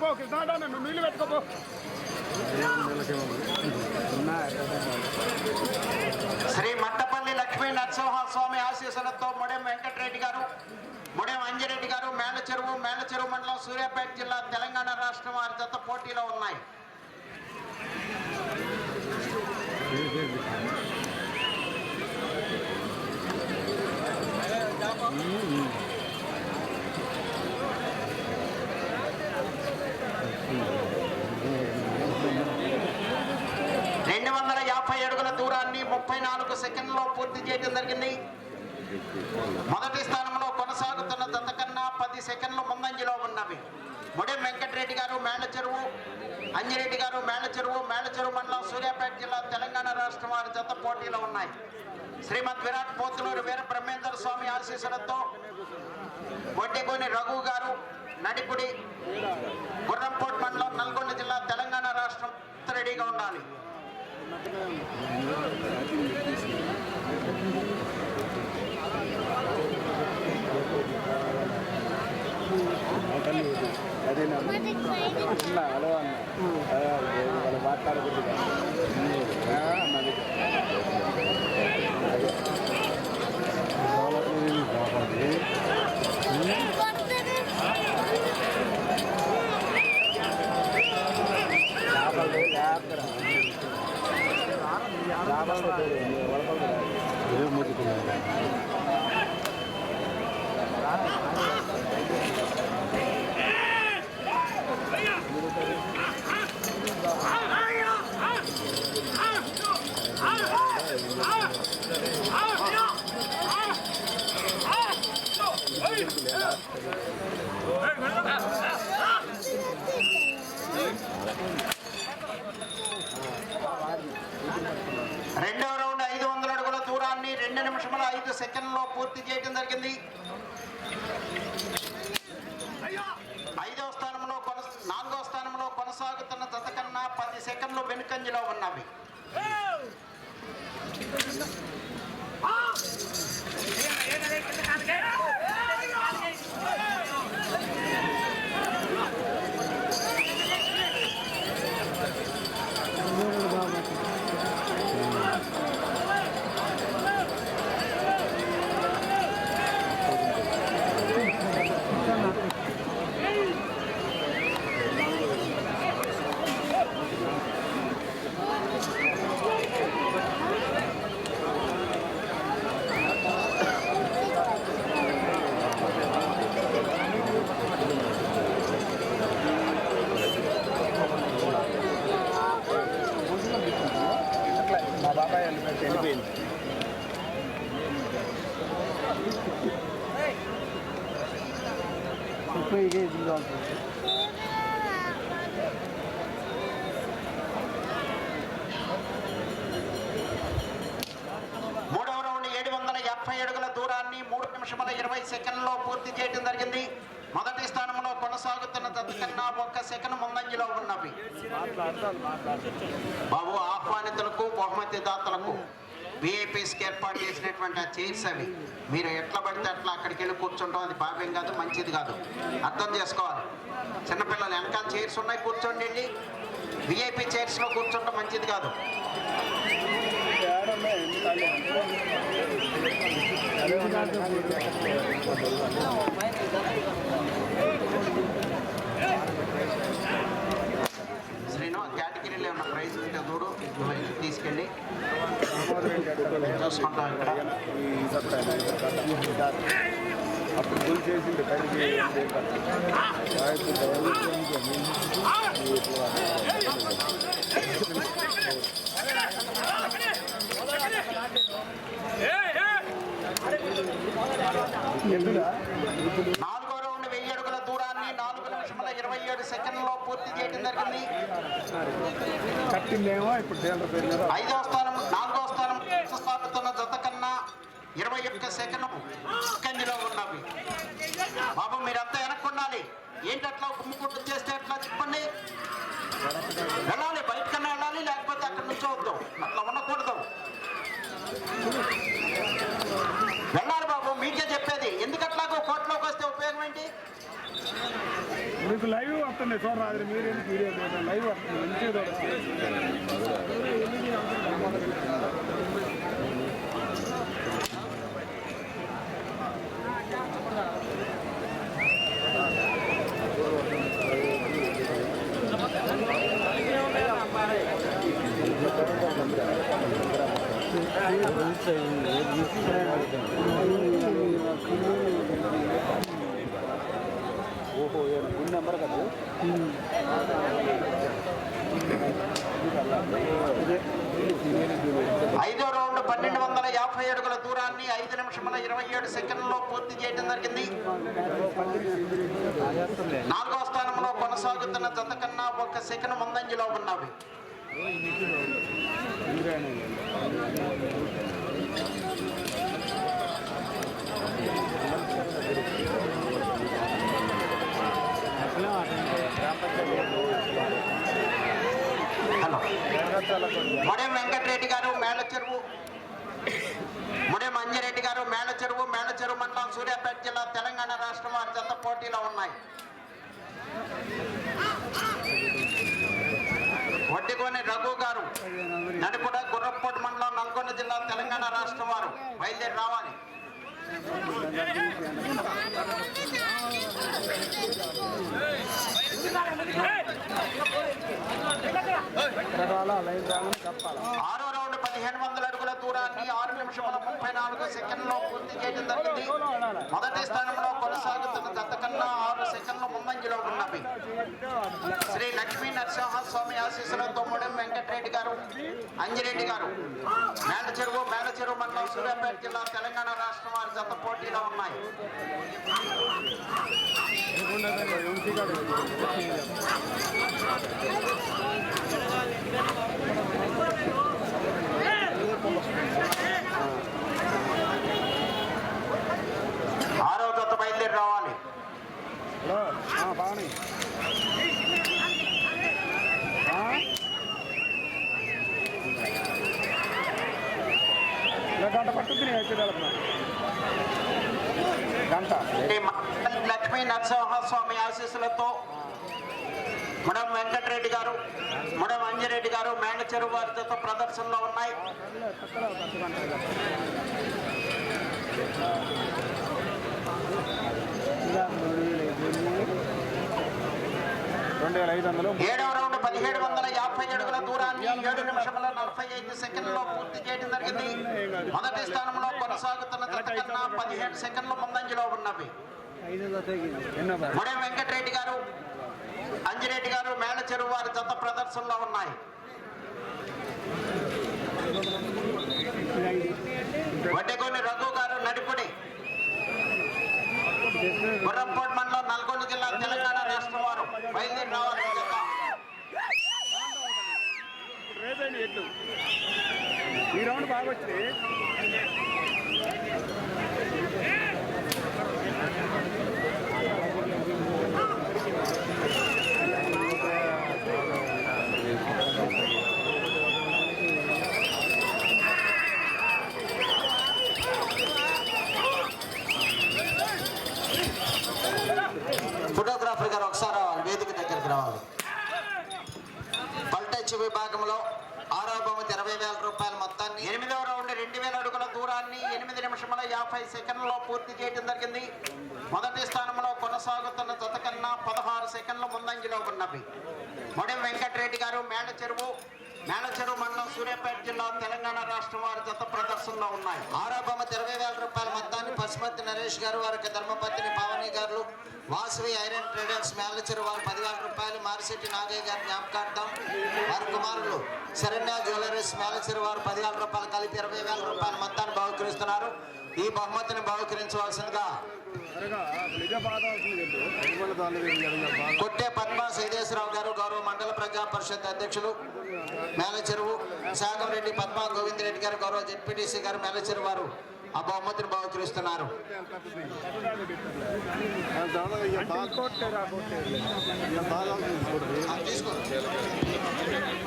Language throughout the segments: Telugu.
పో కృష్ణాడ నువ్వు నీళ్ళు పెట్టుకోపో. శ్రీ మట్టపల్లి లక్ష్మీ నరసింహస్వామి ఆశీస్సులతో ముడెం వెంకటరెడ్డి గారు ముడెం అంజిరెడ్డి గారు మేళ్ళ చెరువు మేళ్ళ చెరువు మండలం సూర్యాపేట జిల్లా తెలంగాణ రాష్ట్రం వారి జత పోటీలో ఉన్నాయి రెండు వందల యాభై అడుగుల దూరాన్ని ముప్పై నాలుగు సెకండ్లో పూర్తి చేయడం జరిగింది. మొదటి స్థానంలో కొనసాగుతున్న జత పది సెకండ్లు ముందంజలో ఉన్నవి. ముడెం వెంకటరెడ్డి గారు మేళ్ళ చెరువు అంజిరెడ్డి గారు మేళ్ళ చెరువు మేళ్ళ చెరువు మండలం సూర్యాపేట జిల్లా తెలంగాణ రాష్ట్రం వారి జత పోటీలో ఉన్నాయి. శ్రీమద్ విరాట్ పోతులూరు వీర బ్రహ్మేంద్ర స్వామి ఆశీస్సులతో వడ్డేకోని రఘు గారు నడిపుడి గుర్రంపోట్ మండలం నల్గొండ జిల్లా తెలంగాణ రాష్ట్రం రెడీగా ఉండాలి. అదేనా హలో అన్న వాళ్ళు మాట్లాడకూడదు అన్నది చేపలు లేపరా చేపలు వలపలు రెండవ రౌండ్ ఐదు వందల అడుగుల దూరాన్ని రెండు నిమిషముల ఐదు సెకండ్లో పూర్తి చేయడం జరిగింది ఐదవ స్థానంలో కొన నాలుగవ స్థానంలో కొనసాగుతున్న జత కన్నా పది సెకండ్లు వెనుకంజలో ఉన్నవి మా కేజీలు ఉంటుంది మూడవ రౌండ్ ఏడు వందల యాభై అడుగుల దూరాన్ని మూడు నిమిషముల ఇరవై సెకండ్లో పూర్తి చేయడం జరిగింది. మొదటి స్థానంలో కొనసాగుతున్న జత కన్నా ఒక్క సెకండ్ ముందంజలో ఉన్నవి. బాబు ఆహ్వానితులకు బహుమతి దాతలకు విఐపీస్కి ఏర్పాటు చేసినటువంటి ఆ చైర్స్ అవి. మీరు ఎట్లా పడితే అట్లా అక్కడికి వెళ్ళి కూర్చుంటాం. అది భావ్యం కాదు మంచిది కాదు. అర్థం చేసుకోవాలి. చిన్నపిల్లలు వెనకాల చైర్స్ ఉన్నాయి కూర్చోండి వెళ్ళి చైర్స్లో కూర్చుంటాం మంచిది కాదు. శ్రీను కేటగిరీలో ఉన్న ప్రైజ్ ఉంటే చూడు. తీసుకెళ్ళి. అప్పుడు గురి చేసింది కలిగి నాలుగో రౌండ్ వెయ్యి అడుగుల దూరాన్ని నాలుగు నిమిషముల ఇరవై ఏడు సెకండ్లో పూర్తి చేయడం జరిగింది. కట్టిందేమో ఇప్పుడు డీలర్ పేరు మీద ఐదవ స్థానం నాలుగో స్థానం స్థాపిస్తున్న జత కన్నా ఇరవై ఒక్క సెకండ్ కందిలో ఉన్నవి. బాబు మీరంతా వెనక్కుండాలి ఏంటి అట్లా గుమ్ముకుంటూ చేస్తే అట్లా చెప్పండి. వెళ్ళాలి బయటకన్నా వెళ్ళాలి లేకపోతే అక్కడ నుంచోవద్దు అట్లా ఉండకూడదు. వెళ్ళాలి బాబు మీకే చెప్పేది. ఎందుకు అట్లాగో కోట్లోకి వస్తే ఉపయోగం ఏంటి? మీకు లైవ్ వస్తుంది చూడరాదు మీరు ఎందుకు వీడియో లైవ్ వస్తుంది మంచిగా ఓహో గుడ్ నెంబర్ కదా ఐదో రౌండ్ పన్నెండు వందల యాభై అడుగుల దూరాన్ని ఐదు నిమిషముల ఇరవై ఏడు సెకండ్లలో పూర్తి చేయడం జరిగింది. నాలుగో స్థానంలో కొనసాగుతున్న జత కన్నా ఒక సెకండ్ ముందంజలో ఉన్నవి. మొడెం వెంకటరెడ్డి గారు మేళ చెరువు. మొడెం అంజిరెడ్డి గారు మేళ చెరువు మేళ చెరువు మండలం సూర్యాపేట జిల్లా తెలంగాణ రాష్ట్రం వారి చెత్త పోటీలో ఉన్నాయి. వడ్డిగోని రఘు గారు నడుపుడ గుర్రపోటు మండలం నల్గొండ జిల్లా తెలంగాణ రాష్ట్రం వారు బయలుదేరి రావాలి. ఆరో రౌండ్ పదిహేను వందల అడుగుల దూరాన్ని ఆరు నిమిషముల ముప్పై నాలుగు సెకండ్లో పూర్తి చేయడం జరిగింది. మొదటి స్థానంలో కొనసాగుతున్న జత కన్నా ఆరు సెకండ్లు ముందంజలో ఉన్నవి. స్వామి ఆశీస్సులో తమ్ముడు వెంకటరెడ్డి గారు అంజిరెడ్డి గారు. మేల చెరువు మేల చెరువు మండలం సూర్యాపేట జిల్లా తెలంగాణ రాష్ట్రం వారి జత పోటీలో ఉన్నాయి. ఆరో జత బయలుదేరి రావాలి. హలో బాగున్నాయి. గంట. లక్ష్మీ నరసింహస్వామి ఆశీస్సులతో ముడం వెంకటరెడ్డి గారు ముడం అంజిరెడ్డి గారు మేడ చెరువు వారి జత ప్రదర్శనలో ఉన్నాయి. రెండు వేల ఐదు వందలు. ఏడవ రౌండ్ పదిహేడు వందల యాభై అడుగుల దూరాన్ని ఏడు నిమిషముల నలభై ఐదు సెకండ్లో పూర్తి చేయడం జరిగింది. మొదటి స్థానంలో కొనసాగుతున్న జత కన్నా పదిహేడు సెకండ్ల ముందంజలో ఉన్నవి. ఎన్నో ముడే వెంకటరెడ్డి గారు అంజిరెడ్డి గారు మేళ చెరువు వారి జత ప్రదర్శనలో ఉన్నాయి వడ్డెగొని రఘు గారు నడిపుడి గుర్రంపోట్ మండలం నల్గొండ జిల్లా తెలంగాణ రాష్ట్రం వారు బయలుదేరి రావాలి ఈ జత. రేట్ అయిన ఎట్లు ఈ రౌండ్ బాగా వచ్చింది ఫోటోగ్రాఫర్ గారు ఒకసారి రావాలి వేదిక దగ్గరికి రావాలి పల్టచ్ విభాగంలో ఆరో బహుమతి ఇరవై వేల రూపాయల మొత్తాన్ని ఎనిమిదవ రౌండ్ రెండు వేల అడుగుల దూరాన్ని ఎనిమిది నిమిషముల యాభై సెకండ్లలో పూర్తి చేయడం జరిగింది. మొదటి స్థానంలో కొనసాగుతున్న జత కన్నా పదహారు సెకండ్ల ముందంజలో ఉన్నవి. మొడెం వెంకటరెడ్డి గారు మేడ చెరువు మేడ చెరువు మండలం సూర్యాపేట జిల్లా తెలంగాణ రాష్ట్రం వారి జత ప్రదర్శనలో ఉన్నాయి. ఆరో బొమ్మ ఇరవై వేల రూపాయల మొత్తాన్ని పశుపతి నరేష్ గారు వారికి ధర్మపత్ని పావని గారు వాసవి ఐరన్ ట్రేడర్స్ మేలచెరు వారు పదివేల రూపాయలు మారిశెట్టి నాగయ్య గారి జ్ఞాపకార్థం వారి కుమారులు శరణ్య జ్యువెలరీస్ మేలచెరు వారు పదివేల రూపాయలు కలిపి ఇరవై వేల రూపాయల మొత్తాన్ని బహుకరిస్తున్నారు. ఈ బహుమతిని బహుకరించవలసిందిగా కొట్టే పద్మ సైదేశ్వరరావు గారు గౌరవ మండల ప్రజా పరిషత్ అధ్యక్షులు మేలచెరువు సాగంరెడ్డి పద్మ గోవిందరెడ్డి గారు గౌరవ జెడ్పీటీసీ గారు మేలచెరువు వారు ఆ బహుమతిని బహుకరిస్తున్నారు. దాదాపు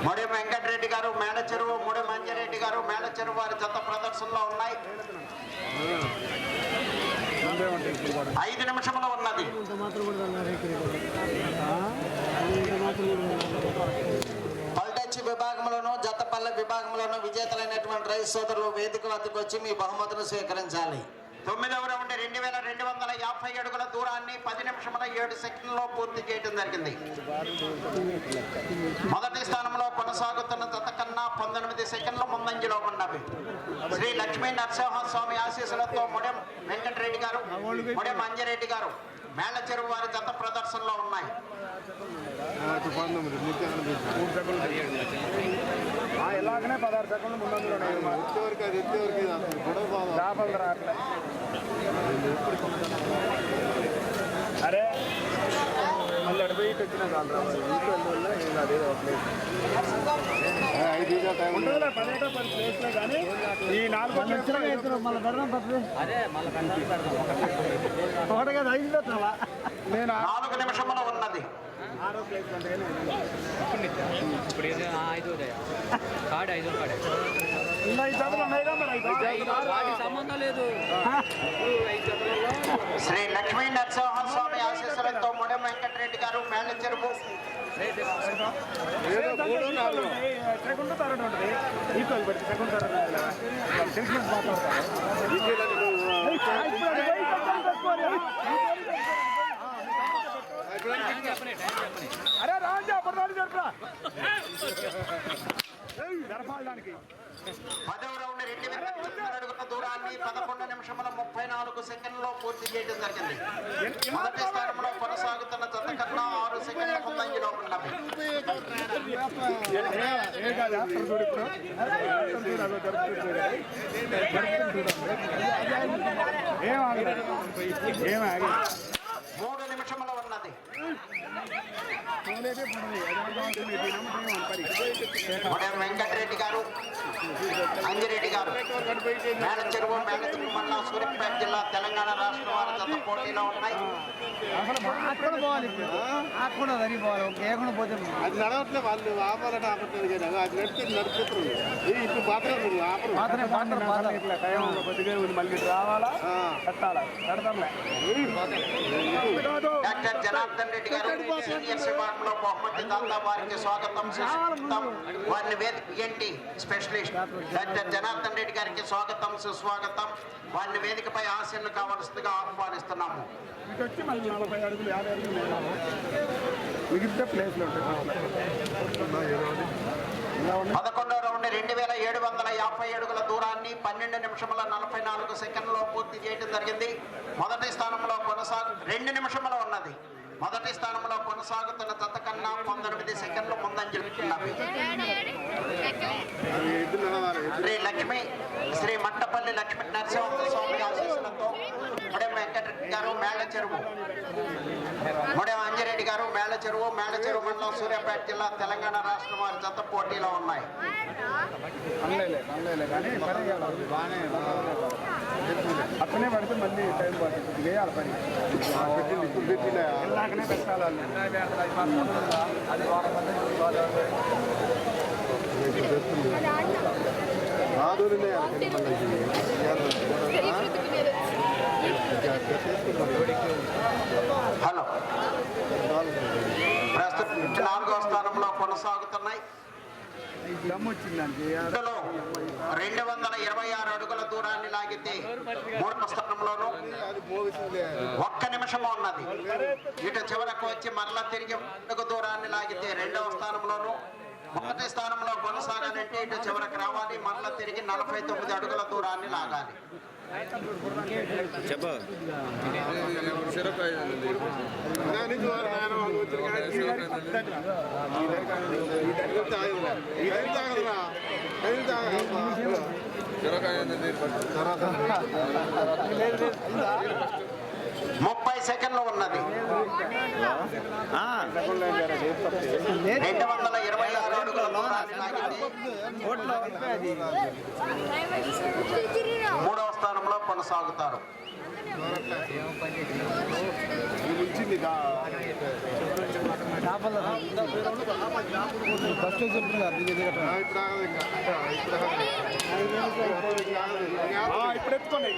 మొడి వెంకటరెడ్డి గారు మేడ చెరువు మొడి మంజరెడ్డి గారు మేడ చెరువు వారి జత ప్రదర్శనలో ఉన్నాయి. ఐదు నిమిషంలో ఉన్నది. పల్లె విభాగంలో విజేతలైనటువంటి రైస్ సోదరులు వేదిక వద్దకు వచ్చి మీ బహుమతులు స్వీకరించాలి. తొమ్మిదవ రౌండ్ రెండు వేల రెండు వందల యాభై అడుగుల దూరాన్ని పది నిమిషముల ఏడు సెకండ్లో పూర్తి చేయడం జరిగింది. మొదటి స్థానంలో కొనసాగుతున్న జత కన్నా పంతొమ్మిది సెకండ్ల ముందంజలో ఉన్నవి. శ్రీ లక్ష్మీ నరసింహస్వామి ఆశీస్సులతో మొడెం వెంకటరెడ్డి గారు మొడెం అంజరెడ్డి గారు మేళ చెరువు వారి జత ప్రదర్శనలో ఉన్నాయి. సెకండ్లు ఆ, ఇలాగనే పదహారు సెకండ్లు ముందంజలో ఎత్తేవరకు అది ఎత్తేవరకు గొడవ చేపలు రావట్లే. అరే మళ్ళీ అడిపోయి వచ్చినా కాదు రా ఇంట్లో వల్ల. ఐదు టైం పదిహేటో పది ప్లేస్లే కానీ ఈ నాలుగు మళ్ళీ పెడదాం ఒకటి కదా ఐదు పెట్టాలా నేను నాలుగు నిమిషముల ఉన్నది. ఇప్పుడు ఐదు కాడే ఐదు కాడే సంబంధం లేదు శ్రీ లక్ష్మీ నరసింహస్వామి ఆశీస్సులతో మొడెం వెంకటరెడ్డి గారు మేళ్ళ సెకండ్ ఈక్వల్ అరే రాజా అప్పటి జరుపురా జరపాలడానికి పదవ రౌండ్ రెండు వేల అడుగుల దూరాన్ని పదకొండు నిమిషముల ముప్పై నాలుగు సెకండ్లో పూర్తి చేయడం జరిగింది. మొదటి స్థానంలో కొనసాగుతున్న జత కన్నా ఆరు సెకండ్ల ముందంజలో ఉన్నవి మూడు నిమిషముల ఉన్నది. వెంకటరెడ్డి గారు అంజిరెడ్డి గారు మేడ చెరువు మేడ చెరువు సూర్యాపేట జిల్లా తెలంగాణ రాష్ట్రం వారి జత పోటీలో ఉన్నాయి. అక్కడ పోవాలి అక్కడ అది పోవాలి ఏకుండా పోతే అది నడవట్లే వాళ్ళు ఆపాలంటే ఆపట్లేదు కానీ అది నడిస్తే నడుపుతారు ఇది ఇప్పుడు మాత్రం ఆపరు మాత్రమే మాత్రం ఇట్లా టైం కొద్దిగా మళ్ళీ రావాలా కట్టాలా కడతాంలే డాక్టర్ జనార్దన్ రెడ్డి గారు సీనియర్ విభాగంలో బహుమతి దాతా వారికి స్వాగతం. సుస్వాగతం. వారిని వేదిక ఏంటి స్పెషలిస్ట్ డాక్టర్ జనార్దన్ రెడ్డి గారికి స్వాగతం సుస్వాగతం. వారిని వేదికపై ఆశీర్లు కావాల్సిందిగా ఆహ్వానిస్తున్నాము. ప్లేస్లు. పదకొండో రెండు వేల ఏడు వందల యాభై అడుగుల దూరాన్ని పన్నెండు నిమిషముల నలభై నాలుగు సెకండ్లో పూర్తి చేయడం జరిగింది. మొదటి స్థానంలో కొనసాగు రెండు నిమిషముల ఉన్నది. మొదటి స్థానంలో కొనసాగుతున్న జత కన్నా పంతొమ్మిది సెకండ్లు ముందని చెబుతున్నాము శ్రీ లక్ష్మి శ్రీ మట్టపల్లి లక్ష్మీ నరసింహ స్వామి ఆశీస్సులతో ముడెం వెంకటరెడ్డి గారు మేళ్ళ చెరువు. ముడెం అంజిరెడ్డి గారు మేళ్ళ చెరువు. మేళ్ళ చెరువు మండలం సూర్యాపేట జిల్లా తెలంగాణ రాష్ట్రం వారి జత పోటీలో ఉన్నాయి. అనలేలే అనలేలే కానీ పని చేయాలి బాగానే అట్లనే పడితే మళ్ళీ టైం పడుతుంది. వేయాలి పని. పెట్టింది ఇప్పుడు పెట్టిలే ఇలాగనే పెట్టాలి వాళ్ళు. అది వారం మంది ఆదోనిలే హలో. ప్రస్తుతం నాలుగో స్థానంలో కొనసాగుతున్నాయి. ఇందులో రెండు వందల ఇరవై ఆరు అడుగుల దూరాన్ని లాగితే మూడవ స్థానంలోను ఒక్క నిమిషం ఉన్నది. ఇటు చివరకు వచ్చి మరలా తిరిగి అడుగు దూరాన్ని లాగితే రెండవ స్థానంలోను మొదటి స్థానంలో కొనసాగాలంటే ఇటు చివరకు రావాలి. మరలా తిరిగి నలభై తొమ్మిది అడుగుల దూరాన్ని లాగాలి. ముప్పై సెకండ్లు ఉన్నది. రెండు వందల ఇరవై ఆరు అడుగుల మూడవ స్థానంలో కొనసాగుతారు.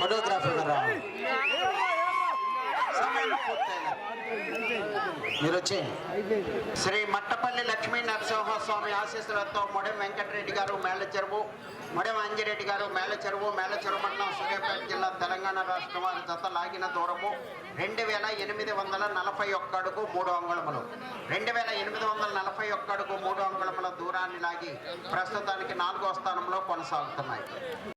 ఫోటోగ్రాఫర్ గారు? మీరు వచ్చి శ్రీ మట్టపల్లి లక్ష్మీ నరసింహస్వామి ఆశీస్సులతో మొడెం వెంకటరెడ్డి గారు మేళ్ళ చెరువు మొడెం అంజిరెడ్డి గారు మేళ్ళ చెరువు మేళ్ళ చెరువు మండలం సూర్యాపేట జిల్లా తెలంగాణ రాష్ట్రం వారి జత లాగిన దూరము రెండు వేల ఎనిమిది వందల నలభై ఒక్క అడుగు మూడు అంగుళములు. రెండు వేల ఎనిమిది వందల నలభై ఒక్క అడుగు మూడు అంగుళముల దూరాన్ని లాగి ప్రస్తుతానికి నాలుగో స్థానంలో కొనసాగుతున్నాయి.